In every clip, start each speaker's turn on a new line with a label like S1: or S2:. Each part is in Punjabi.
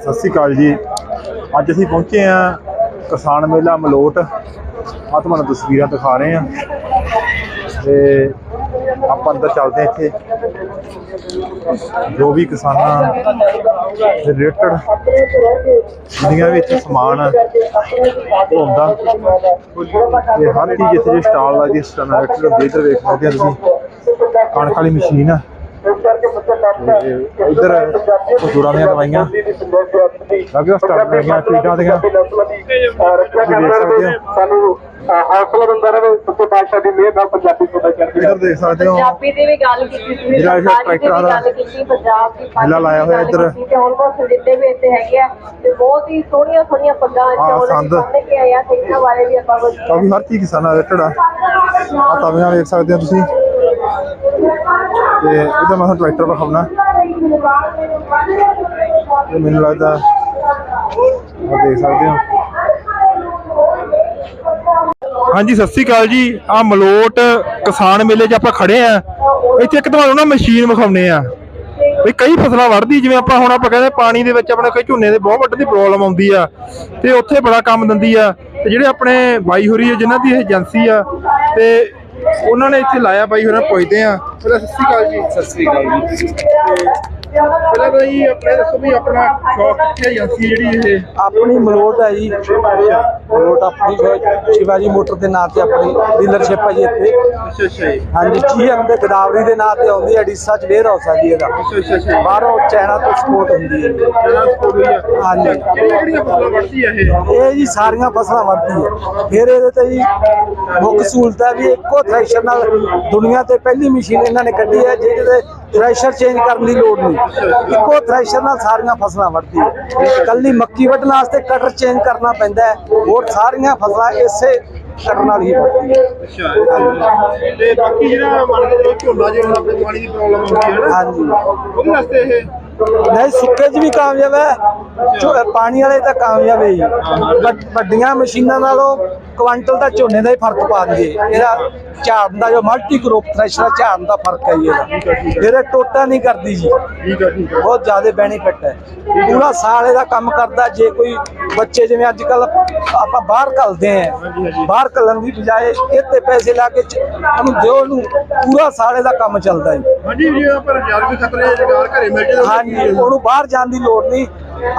S1: ਸਤਿ ਸ਼੍ਰੀ ਅਕਾਲ ਜੀ ਅੱਜ ਅਸੀਂ ਪਹੁੰਚੇ ਆ ਕਿਸਾਨ ਮੇਲਾ ਮਲੋਟ ਆ ਤੁਹਾਨੂੰ ਤਸਵੀਰਾਂ ਦਿਖਾ ਰਹੇ ਆ ਤੇ ਆਪਾਂ ਅੰਦਰ ਚੱਲਦੇ ਆ ਇੱਥੇ ਜੋ ਵੀ ਕਿਸਾਨਾਂ ਦੇ ਰਿਲੇਟਡ ਦੁਨੀਆ ਵਿੱਚ ਸਮਾਨ ਉਹ ਹੁੰਦਾ ਤੇ ਹਰ ਚੀਜ਼ ਇੱਥੇ ਜੇ ਸਟਾਲ ਲੱਗਦੀ ਹੈ ਸਟਾਲ ਰਿਲੇਟਡ ਹੁੰਦੀ ਵੇਖ ਸਕਦੇ ਆ ਤੁਸੀਂ ਕਣਕ ਵਾਲੀ ਮਸ਼ੀਨ ਆ ਤੇ ਇੱਧਰ ਜੋੜਾਂ ਦੀਆਂ ਦਵਾਈਆਂ ਲੱਗੇ ਸਟਾਰਟ ਕਰ ਗਿਆ ਫੀਡਾਂ ਦੀਆਂ ਦੇਖ ਸਕਦੇ ਹੋ।
S2: ਸਾਨੂੰ ਹੌਸਲਾ ਦਿੰਦਾ ਰਹੇ ਸੱਚੇ ਪਾਤਸ਼ਾਹ ਦੀ ਮਿਹਰ ਨਾਲ ਪੰਜਾਬੀ ਸੱਭਿਆਚਾਰ
S1: ਇੱਧਰ ਦੇਖ ਸਕਦੇ ਹੋ।
S3: ਪੰਜਾਬੀ ਦੀ ਵੀ ਗੱਲ ਕੀਤੀ ਤੁਸੀਂ
S1: ਜਿਹੜਾ ਇਹ
S3: ਸਰਕਾਰੀ ਦੀ ਵੀ
S1: ਟਰੈਕਟਰਾਂ ਦਾ
S3: ਗੱਲ ਕੀਤੀ ਪੰਜਾਬ ਦੀ
S1: ਮੇਲਾ ਲਾਇਆ ਹੋਇਆ ਇੱਧਰ।
S3: ਤੇ ਆਲਮੋਸਟ ਜਿੱਦੇ ਵੀ ਇੱਥੇ ਹੈਗੇ ਆ ਤੇ ਬਹੁਤ ਹੀ ਸੋਹਣੀਆਂ ਸੋਹਣੀਆਂ ਪੱਗਾਂ ਚੋਲੇ
S1: ਸੰਦ।
S3: ਸਾਹਮਣੇ ਕੇ ਆਇਆ ਤੇ ਇਹਨਾਂ ਬਾਰੇ ਵੀ ਆਪਾਂ ਕੁਝ
S1: ਕਾਫੀ ਹਰ ਚੀਜ਼ ਕਿਸਾਨਾਂ ਰਿਲੇਟਡ ਆ। ਆ ਤਵੀਆਂ ਵੇਖ ਸਕਦੇ ਹੋ ਤੁਸੀਂ। ਤੇ ਇਹਦਾ ਮੈਂ ਟਰੈਕਟਰ ਵਿਖਾਉਣਾ। ਤੇ ਮੈਨੂੰ ਲੱਗਦਾ ਆ ਦੇਖ ਸਕਦੇ ਹੋ। ਹਾਂਜੀ, ਸਤਿ ਸ੍ਰੀ ਅਕਾਲ ਜੀ। ਆ ਮਲੋਟ ਕਿਸਾਨ ਮੇਲੇ 'ਚ ਆਪਾਂ ਖੜੇ ਆ। ਇੱਥੇ ਇੱਕ ਤੁਹਾਨੂੰ ਨਾ ਮਸ਼ੀਨ ਵਿਖਾਉਨੇ ਆ। ਵੀ ਕਈ ਫਸਲਾਂ ਵੜਦੀ ਜਿਵੇਂ ਆਪਾਂ ਹੁਣ ਆਪਾਂ ਕਹਿੰਦੇ ਪਾਣੀ ਦੇ ਵਿੱਚ ਆਪਣੇ ਕਈ ਝੋਨੇ ਦੇ ਬਹੁਤ ਵੱਡੀ ਪ੍ਰੋਬਲਮ ਆਉਂਦੀ ਆ। ਤੇ ਉੱਥੇ ਬੜਾ ਕੰਮ ਦਿੰਦੀ ਆ। ਤੇ ਜਿਹੜੇ ਆਪਣੇ ਬਾਈ ਹੋਰੀ ਆ, ਜਿਨ੍ਹਾਂ ਦੀ ਇਹ ਏਜੰਸੀ ਆ, ਤੇ ਉਹਨਾਂ ਨੇ ਇੱਥੇ ਲਾਇਆ ਬਾਈ ਹੋਰਾਂ ਪੁੱਛਦੇ ਆ। ਪਹਿਲਾਂ ਸਤਿ ਸ੍ਰੀ ਅਕਾਲ ਜੀ। ਸਤਿ ਸ੍ਰੀ ਅਕਾਲ ਜੀ। ਪਹਿਲਾਂ ਤਾਂ ਜੀ ਆਪਣੇ ਦੱਸੋ ਵੀ ਆਪਣਾ ਸ਼ੌਕ ਕਿੱਥੇ ਏਜੰਸੀ ਜਿਹੜੀ ਇਹ?
S4: ਆਪਣੀ ਮਲੋਟ ਹੈ ਜੀ। ਮਲੋਟ ਆਪਣੀ ਜੋ ਸ਼ਿਵਾਜੀ ਮੋਟਰ ਦੇ ਨਾਂ ਤੇ ਆਪਣੀ ਡੀਲਰਸ਼ਿਪ ਹੈ ਜੀ ਇੱਥੇ।
S1: ਅੱਛਾ ਅੱਛਾ ਜੀ।
S4: ਹਾਂਜੀ ਜੀਐਮ ਦੇ ਗਦਾਵਰੀ ਦੇ ਨਾਂ ਤੇ ਆਉਂਦੀ ਹੈ ਡੀਸਾ ਚ ਵੇਅਰ ਹਾਊਸ ਹੈ ਜੀ ਇਹਦਾ।
S1: ਅੱਛਾ ਅੱਛਾ ਅੱਛਾ
S4: ਬਾਹਰੋਂ ਚਾਈਨਾ ਤੋਂ ਸਪੋਰਟ ਹੁੰਦੀ ਹੈ ਜੀ।
S1: ਜਿਹੜਾ ਸਪੋਰਟ ਹੋਈ ਆ
S4: ਹਾਂਜੀ।
S1: ਕਿਹੜੀਆਂ ਕਿਹੜੀਆਂ ਫਸਲਾਂ ਵੜਦੀ ਆ ਇਹ?
S4: ਇਹ ਜੀ ਸਾਰੀਆਂ ਫਸਲਾਂ ਵੜਦੀ ਹੈ ਫਿਰ ਇਹਦੇ ਤੇ ਜੀ ਮੁੱਖ ਸਹੂਲਤ ਹੈ ਵੀ ਇੱਕੋ ਥ੍ਰੈਸ਼ਰ ਨਾਲ ਦੁਨੀਆ ਤੇ ਪਹਿਲੀ ਮਸ਼ੀਨ ਇਹਨਾਂ ਨੇ ਕੱਢੀ ਹੈ ਜਿਹਦੇ ਤੇ ਥ੍ਰੈਸ਼ਰ ਚੇਂਜ ਕਰਨ ਦੀ ਲੋੜ ਨਹੀਂ। ਇੱਕੋ ਥ੍ਰੈਸ਼ਰ ਨਾਲ ਸਾਰੀਆਂ ਫਸਲਾਂ ਵੜਦੀ ਹੈ ਕੱਲੀ ਮੱਕੀ ਵੱਢਣ ਵਾਸਤੇ ਕਟਰ ਚੇਂਜ ਕਰਨਾ ਪੈਂਦਾ ਹੈ ਹੋਰ ਸਾਰੀਆਂ ਫਸਲਾਂ ਇਸੇ ਕਟਰ ਨਾਲ ਹੀ ਹੈ
S1: ਅੱਛਾ ਤੇ ਬਾਕੀ ਜਿਹੜਾ ਮੰਨ ਕੇ ਝੋਨਾ ਜਿਹੜਾ ਆਪਣੇ ਪਾਣੀ ਦੀ ਪ੍ਰੋਬਲਮ ਹੁੰਦੀ ਹੈ ਨਾ
S4: ਹਾਂਜੀ।
S1: ਉਹਦੇ ਵਾਸਤੇ ਇਹ
S4: ਨਹੀਂ ਸੁੱਕੇ 'ਚ ਵੀ ਕਾਮਯਾਬ ਹੈ ਪਾਣੀ ਵਾਲੇ ਤਾਂ ਕਾਮਯਾਬ ਹੈ ਜੀ। ਵੱਡੀਆਂ ਮਸ਼ੀਨਾਂ ਨਾਲੋਂ ਕੁਆਂਟਲ ਦਾ ਝੋਨੇ ਦਾ ਹੀ ਫ਼ਰਕ ਪਾ ਦਈਏ। ਇਹਦਾ ਝਾੜਨ ਦਾ ਜੋ ਮਲਟੀ ਕਰੋਪ ਥ੍ਰੈਸ਼ਰ ਝਾੜਨ ਦਾ ਫ਼ਰਕ ਹੈ ਜੀ ਇਹਦਾ। ਇਹਦੇ ਟੋਟਾ ਨਹੀਂ ਕਰਦੀ ਜੀ।
S1: ਠੀਕ ਠੀਕ
S4: ਬਹੁਤ ਜ਼ਿਆਦਾ ਬੈਨੀਫਿਟ ਹੈ ਪੂਰਾ ਸਾਲ ਇਹਦਾ ਕੰਮ ਕਰਦਾ ਜੇ ਕੋਈ ਬੱਚੇ ਜਿਵੇਂ ਅੱਜ ਕੱਲ ਆਪਾਂ ਬਾਹਰ ਘੱਲਦੇ ਆ। ਬਾਹਰ ਘੱਲਣ ਦੀ ਬਜਾਏ ਇੱਥੇ ਪੈਸੇ ਲਾ ਕੇ ਉਹਨੂੰ ਦਿਓ ਉਹਨੂੰ ਪੂਰਾ ਸਾਲ ਇਹਦਾ ਕੰਮ ਚੱਲਦਾ ਜੀ।
S1: ਹਾਂਜੀ ਜੀ ਆਪਾਂ ਰਜਾਰ ਵੀ ਖਤਰੇ ਜਗਾਰ ਘਰੇ ਮਿਲ ਜੇ
S4: ਹਾਂਜੀ ਉਹਨੂੰ ਬਾਹਰ ਜਾਣ ਦੀ ਲੋੜ ਨਹੀਂ।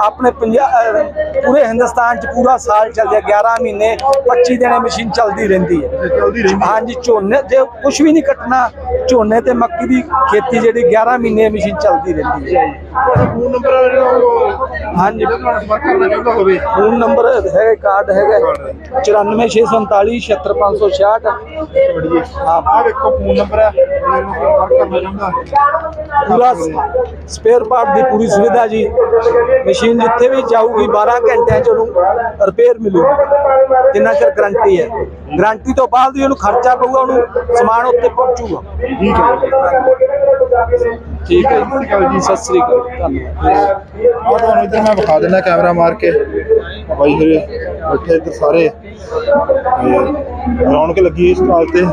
S4: ਆਪਣੇ ਪੰਜਾਬ ਪੂਰੇ ਹਿੰਦੁਸਤਾਨ ਚ ਪੂਰਾ ਸਾਲ ਚੱਲਦਾ 11 ਮਹੀਨੇ 25 ਦਿਨੇ ਮਸ਼ੀਨ ਚੱਲਦੀ ਰਹਿੰਦੀ ਹੈ।
S1: ਚਲਦੀ ਰਹਿੰਦੀ
S4: ਹਾਂਜੀ ਝੋਨੇ ਜੇ ਕੁਝ ਵੀ ਨਹੀਂ ਕੱਟਣਾ ਝੋਨੇ ਤੇ ਮੱਕੀ ਦੀ ਖੇਤੀ ਜਿਹੜੀ 11 ਮਹੀਨੇ ਮਸ਼ੀਨ ਚੱਲਦੀ ਰਹਿੰਦੀ ਹੈ।
S1: ਫੋਨ ਨੰਬਰ ਜਿਹੜਾ
S4: ਹਾਂਜੀ।
S1: ਸੰਪਰਕ ਕਰਨਾ ਚਾਹੁੰਦਾ ਹੋਵੇ।
S4: ਫੋਨ ਨੰਬਰ ਹੈਗਾ ਕਾਰਡ ਹੈਗਾ 94647 76566
S1: ਹਾਂ। ਆ ਵੇਖੋ ਫੋਨ ਨੰਬਰ ਹੈ ਕਰਨਾ ਚਾਹੁੰਦਾ।
S4: ਪੂਰਾ ਸਪੇਅਰ ਪਾਰਟ ਦੀ ਪੂਰੀ ਸੁਵਿਧਾ ਜੀ। ਮਸ਼ੀਨ ਜਿੱਥੇ ਵੀ ਜਾਊਗੀ 12 ਘੰਟਿਆਂ ਚ ਉਹਨੂੰ ਰਿਪੇਅਰ ਮਿਲੂਗੀ। ਜਿੰਨਾ ਚਿਰ ਗਾਰੰਟੀ ਹੈ। ਗਾਰੰਟੀ ਤੋਂ ਬਾਅਦ ਵੀ ਉਹਨੂੰ ਖਰਚਾ ਪਊਗਾ ਉਹਨੂੰ ਸਮਾਨ ਉੱਤੇ ਪਹੁੰਚੂਗਾ।
S1: ਠੀਕ ਹੈ
S4: ਠੀਕ ਹੈ ਜੀ। ਸਤਿ ਸ੍ਰੀ ਅਕਾਲ। ਧੰਨਵਾਦ।
S1: ਆ ਤੁਹਾਨੂੰ ਇੱਧਰ ਮੈਂ ਵਿਖਾ ਦਿੰਦਾ ਕੈਮਰਾ ਮਾਰ ਕੇ। ਆਹ ਬਾਈ ਹੋਰੇ ਬੈਠੇ ਇੱਧਰ ਸਾਰੇ। ਰੌਣਕ ਲੱਗੀ ਇਸ ਸਟਾਲ ਤੇ।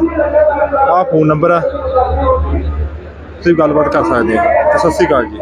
S1: ਆਹ ਫੋਨ ਨੰਬਰ ਆ। ਤੁਸੀਂ ਗੱਲਬਾਤ ਕਰ ਸਕਦੇ ਹੋ। ਤੇ ਸਤਿ ਸ਼੍ਰੀ ਅਕਾਲ ਜੀ।